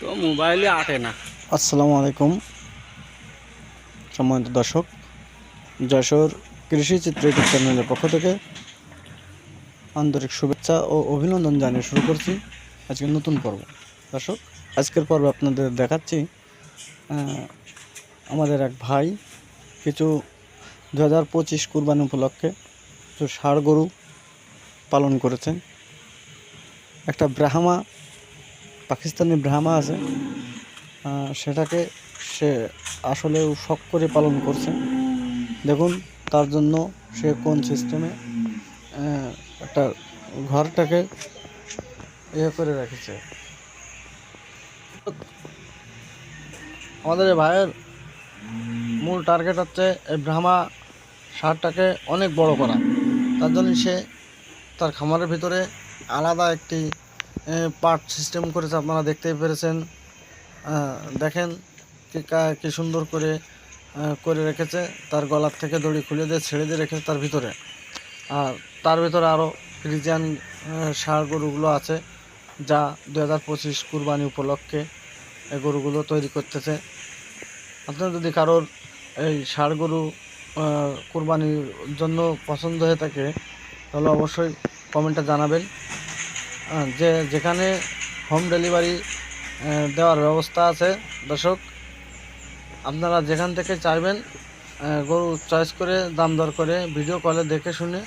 তো মোবাইলে আটে না। আসসালামু আলাইকুম, সম্মানিত দর্শক যশোর কৃষি চিত্র ইউটিউব চ্যানেলের পক্ষ থেকে আন্তরিক শুভেচ্ছা ও অভিনন্দন জানিয়ে শুরু করছি আজকে নতুন পর্ব। দর্শক, আজকের পর্ব আপনাদের দেখাচ্ছি আমাদের এক ভাই কিছু দু হাজার পঁচিশ কুরবানি উপলক্ষে কিছু ষাড় গরু পালন করেছেন। একটা ব্রাহ্মা পাকিস্তানি ব্রাহ্মা আছে সেটাকে সে আসলেও শখ করে পালন করছে। দেখুন, তার জন্য সে কোন সিস্টেমে একটা ঘরটাকে ইয়ে করে রেখেছে। আমাদের ভাইয়ের মূল টার্গেট হচ্ছে এই ব্রাহ্মা সারটাকে অনেক বড় করা। তার জন্য সে তার খামারের ভিতরে আলাদা একটি পার্ট সিস্টেম করেছে, আপনারা দেখতেই পেরেছেন। দেখেন কি সুন্দর করে করে রেখেছে। তার গলার থেকে দড়ি খুলে দিয়ে ছেড়ে দিয়ে রেখেছে তার ভিতরে। আর তার ভিতরে আরও ফ্রিজিয়ান সার গরুগুলো আছে, যা দু হাজার পঁচিশ কুরবানি উপলক্ষে এই গরুগুলো তৈরি করতেছে। আপনার যদি কারোর এই ষাড় গরু কুরবানির জন্য পছন্দ হয়ে থাকে, তাহলে অবশ্যই কমেন্টে জানাবেন। যে যেখানে হোম ডেলিভারি দেওয়ার ব্যবস্থা আছে। দর্শক, আপনারা যেখান থেকে চাইবেন গরু চয়েস করে, দাম দর করে ভিডিও কলে দেখে শুনে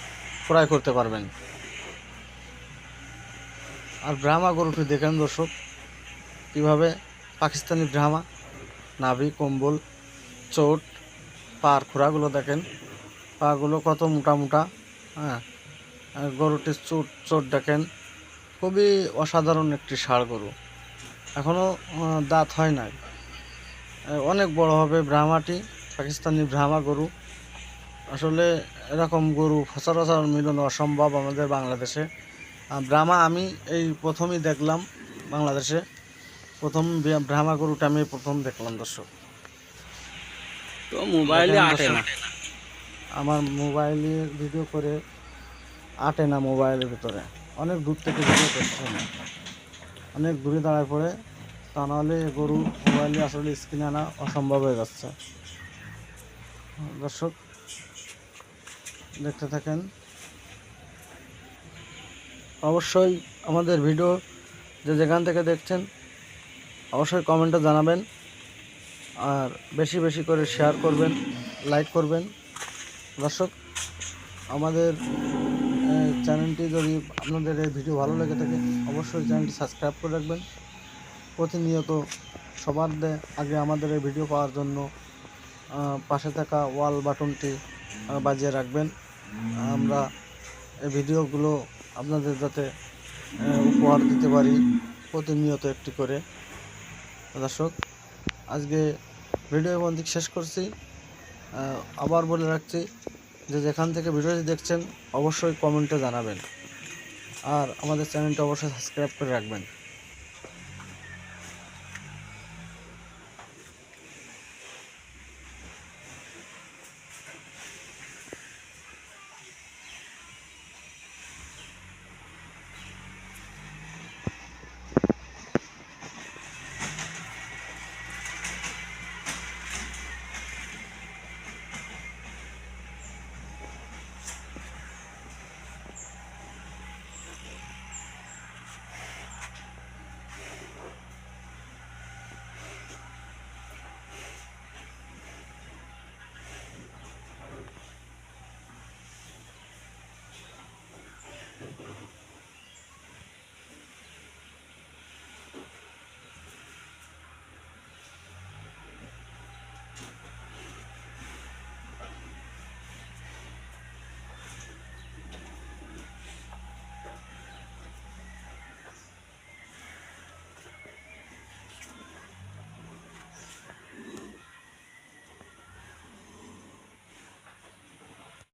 ক্রয় করতে পারবেন। আর ব্রাহ্মা গরুটি দেখেন দর্শক, কীভাবে পাকিস্তানি ব্রাহ্মা নাভি, কম্বল, চোট পার খোরাগুলো দেখেন। পাগুলো কত মোটা মোটা হ্যাঁ গরুটির চোট চোট দেখেন। খুবই অসাধারণ একটি ষাঁড় গরু। এখনও দাঁত হয় নাই। অনেক বড় হবে ব্রাহ্মাটি পাকিস্তানি ব্রাহ্মা গরু। আসলে এরকম গরু সচরাচর মিলন অসম্ভব আমাদের বাংলাদেশে। ব্রাহ্মা আমি এই প্রথমই দেখলাম বাংলাদেশে। প্রথম ব্রা- ব্রাহ্মা গরুটা আমি প্রথম দেখলাম দর্শক। তো মোবাইলে আটে না? আমার মোবাইলে ভিডিও করে আটে না মোবাইলের ভিতরে। অনেক দূর থেকে ভিডিও করছে। না অনেক দূরে দাঁড়ায় পড়ে। তা নাহলে গরু মোবাইলে আসলে স্ক্রিনে আনা অসম্ভব হয়ে যাচ্ছে। দর্শক, দেখতে থাকেন। অবশ্যই আমাদের ভিডিও যে যেখান থেকে দেখছেন, অবশ্যই কমেন্টে জানাবেন। আর বেশি বেশি করে শেয়ার করবেন লাইক করবেন। দর্শক, আমাদের চ্যানেলটি যদি আপনাদের এই ভিডিও ভালো লেগে থাকে, অবশ্যই চ্যানেলটি সাবস্ক্রাইব করে রাখবেন। প্রতিনিয়ত সবার আগে আমাদের এই ভিডিও পাওয়ার জন্য পাশে থাকা ওয়াল বাটনটি বাজিয়ে রাখবেন। আমরা এই ভিডিওগুলো আপনাদের যাতে উপহার দিতে পারি, প্রতিনিয়ত একটি করে। দর্শক, আজকে ভিডিও বন্দিক শেষ করছি। আবার বলে রাখছি যে যেখান থেকে ভিডিওটি দেখছেন, অবশ্যই কমেন্টে জানাবেন। আর আমাদের চ্যানেলটা অবশ্যই সাবস্ক্রাইব করে রাখবেন।